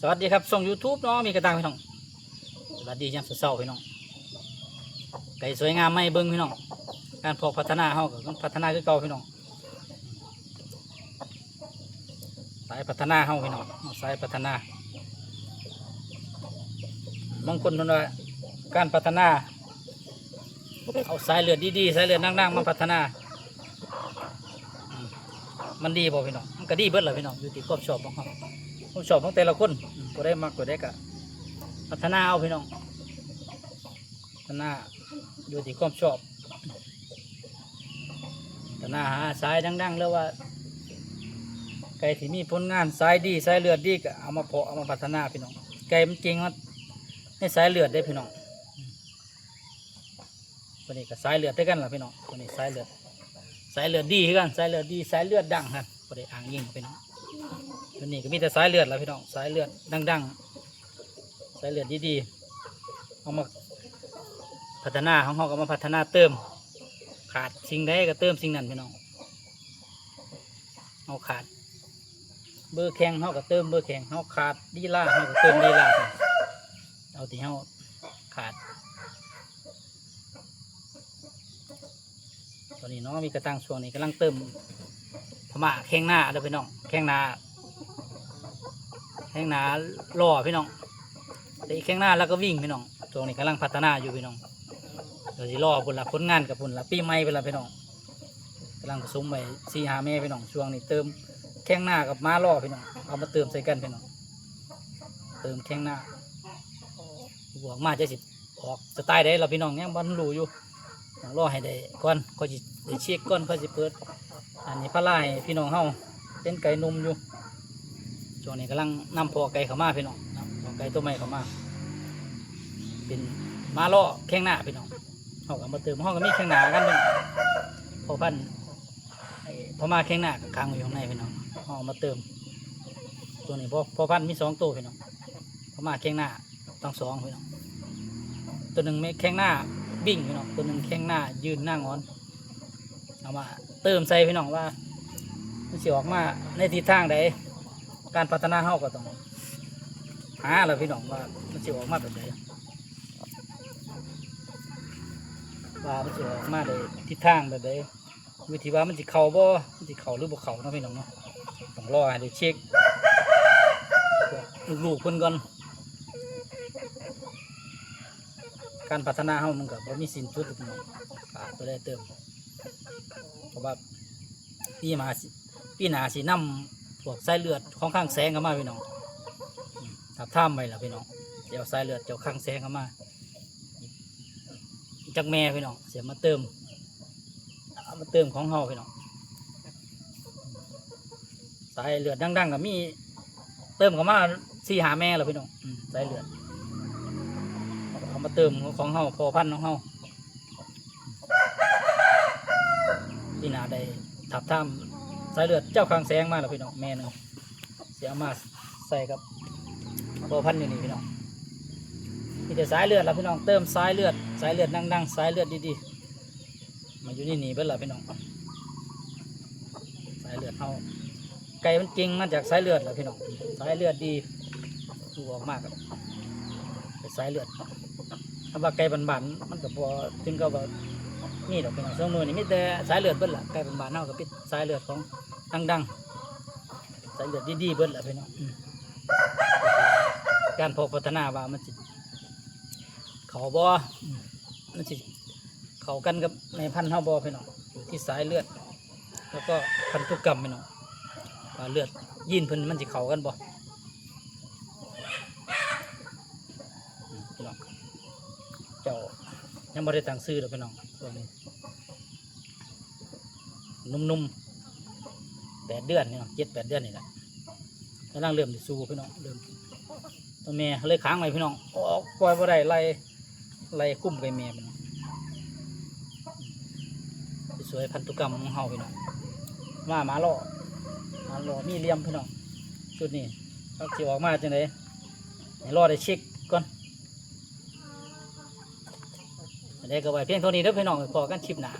สวัสดีครับส่ง YouTube เนาะมีกระตังพี่น้องสวัสดียามเช้าๆพี่น้องไก่สวยงามไม่เบิ้งพี่น้องการพอพัฒนาเฮาก็ต้องพัฒนาคือเก่าพี่น้องสายพัฒนาเฮาพี่น้องสายพัฒนาบางคนเพิ่นว่าการพัฒนาเอาสายเลือดดีๆสายเลือดนั่งๆมาพัฒนา มันดีบ่พี่น้องมันก็ดีเบิดแหละพี่น้องอยู่ที่ความชอบของเขา ผมชอบของแต่ละคนก็ได้มากกว่าได้กะพัฒนาเอาพี่น้องพัฒนาอยู่ที่ความชอบพัฒนาหาสายดังๆแล้วว่าไก่ที่มีผลงานสายดีสายเลือดดีก็เอามาเพาะเอามาพัฒนาพี่น้องไก่มันเก่งมันในสายเลือดได้พี่น้องตัวนี้ก็สายเลือดได้กันล่ะพี่น้องตัวนี้สายเลือดสายเลือดดีกันสายเลือดดีสายเลือดดังครับก็ได้อ่างยิงพี่น้อง ตัวนี้ก็มีแต่สายเลือดแล้วพี่น้องสายเลือดดังๆสายเลือดดีๆเอามาพัฒนาของเขาก็มาพัฒนาเติม ขาดสิ่งใดก็เติมสิ่งนั้นพี่น้องเอาขาด เบอร์แข็งเขาก็เติมเบอร์แข็งเขาขาดดีล่าเขาก็เติมดีล่าเอาที่เขาขาดตอนนี้เน้องมีกระตังช่วงนี้กำลังเติมพม่าแข้งหน้าเด้อพี่น้องแข้งหน้า แข้งหนาล่อพี่น้องแต่อีกแข้งหน้าแล้วก็วิ่งพี่น้องช่วงนี้กำลังพัฒนาอยู่พี่น้องเดี๋ยวสิล่อผลละผลงานกับผลละปีใหม่ไปละพี่น้องกำลังผสมไปสี่หาแม่พี่น้องช่วงนี้เติมแข้งหน้ากับม้าล่อพี่น้องเอามาเติมใส่กันพี่น้องเติมแข้งหน้าบวกมาจะสิออกสไตล์ได้เราพี่น้องยังบอลรู้อยู่ต้องรอให้ได้ก่อนก็จะเช็คก่อนก็จะเปิด อันนี้พระไล่พี่น้องเฮาเป็นไก่นมอยู่ ช่วงนี้กำลังนำพอไก่เข้ามาพี่น้องนำพอไก่ตัวใหม่เข้ามา เป็นมาล่อแข้งหน้าพี่น้องเขาก็มาเติมห้องก็มีแข้งหน้ากันพี่น้องพอพันพอมาแข้งหน้าค้างอยู่ข้างในพี่น้องเขาเอามาเติม ตัวนี้พอพอพันมีสองตัวพี่น้องพอมาแข้งหน้าต้องสองพี่น้องตัวหนึ่งไม่แข้งหน้าบิ่งพี่น้องตัวหนึ่งแข้งหน้ายืนหน้างอนเอามาเติมใส่พี่น้องว่ามันสิออกมาในทิศทางใด การพัฒนาเฮาก็ต้องหาแล้วพี่น้องว่ามันจะออกมาแบบไหนว่ามันจะออกมาในทิศทางแบบไหนวิธีว่ามันจะเข่าบ่มันจะเข่าหรือบ่เข่าเนาะพี่น้องเนาะต้องรอให้ได้เช็คลูกๆเพิ่นก่อนการพัฒนาเฮามันก็บ่มีสิ้นสุดพี่น้องขาดตัวได้เติมเพราะว่าปีมาสิปีหน้าสินำ พวกสายเลือดของข้างแสงเข้ามาพี่น้องอืมทับท่ามไปล่ะพี่น้องเดี๋ยวสายเลือดเดี๋ยวข้างแสงเข้ามาจากแม่พี่น้องเสียมาเติมมาเติมของเฮาพี่น้องสายเลือดดังๆก็มีเติมเข้ามาสี่หาแม่แล้วพี่น้องสายเลือดเอามาเติมของเฮาพอพันของเฮาที่นาได้ทับท่ามายเลือดเจ้าคางแสงมาแล้วพี่น้องแม่นึงเสียมาใส่กับโบพันอยู่นี่พี่น้องมีแต่สายเลือดแล้วพี่น้องเติมสายเลือดสายเลือดดังๆสายเลือดดีๆมาอยู่นี่หนีเพิ่นละพี่น้องสายเลือดเฮาไก่มันเก่งมาจากสายเลือดแหละพี่น้องสายเลือดดีดูออกมากครับสายเลือดถ้าว่าไก่บานๆมันก็พอถึงก็ว่า นี่ดอกพี่น้องสองมือนี่มีแต่สายเลือดเบิ้ลละไก่เป็นบานเน่ากับปิดสายเลือดของดังๆสายเลือดดีๆเบิ้ลละพี่น้องการพอพัฒนาว่ามันจิเขาบอมันจิเขากันกับในพันธุ์เฮาบ่พี่น้องอยู่ที่สายเลือด แล้วก็พันธุกรรมพี่น้องว่าเลือดยีนเพิ่นมันจิเขากันบ่อืมพี่น้องเจ้ายังไม่ได้ตั้งซื้อหรอกพี่น้องตัวนี้ นุ่มๆแปดเดือนเนี่เนาะเจ็ดแปดเดือนนี่แหละกำลังเริ่มสู้พี่น้องเริ่มตัวเมียเลยค้างไว้พี่น้องออกปล่อยบ่ได้ไล่ไล่กุ้มไปเมียพี่น้องสวยพันธุกรรมของเฮาพี่น้องมาหมาล่อหมาล่อมีเลี่ยมพี่น้องชุดนี้เขาสิออกมาจังไดให้รอได้เช็คก่อนอันนี้ก็ไว้เพียงเท่านี้เด้อพี่น้องพอกันคลิปหนา